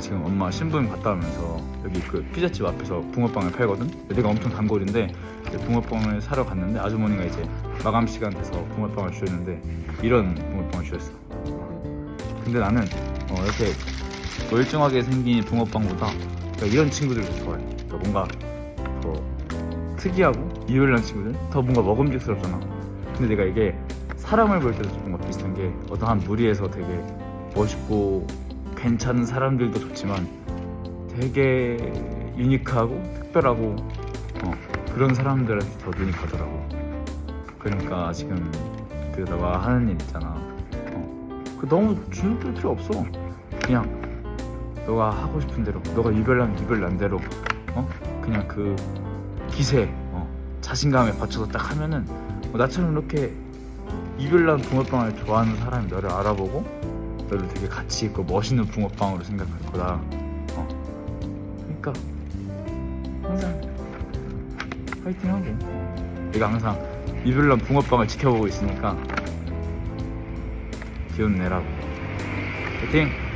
지금 엄마 신부님 갔다 오면서 여기 그 피자집 앞에서 붕어빵을 팔거든. 내가 엄청 단골인데 붕어빵을 사러 갔는데 아주머니가 이제 마감 시간 돼서 붕어빵을 주셨는데 이런 붕어빵을 주셨어. 근데 나는 어, 이렇게 멀쩡하게 생긴 붕어빵보다 그러니까 이런 친구들을 더 좋아해. 그러니까 뭔가 더 특이하고 이별난 친구들 더 뭔가 먹음직스럽잖아. 근데 내가 이게 사람을 볼 때도 좀 뭔가 비슷한 게 어떠한 무리에서 되게 멋있고 괜찮은 사람들도 좋지만 되게 유니크하고 특별하고 어, 그런 사람들한테 더 가더라고. 그러니까 지금 그 너가 하는 일 있잖아. 어, 그 너무 주눅 들 필요 없어. 그냥 너가 하고 싶은 대로, 너가 이별난 이별난 대로, 어 그냥 그 기세, 어, 자신감에 받쳐서 딱 하면은 뭐 나처럼 이렇게 이별난 붕어빵을 좋아하는 사람이 너를 알아보고 너를 되게 가치 있고 멋있는 붕어빵으로 생각할 거다. 어. 그러니까 항상 파이팅하고 내가 항상 이별난 붕어빵을 지켜보고 있으니까 기운 내라고. 파이팅!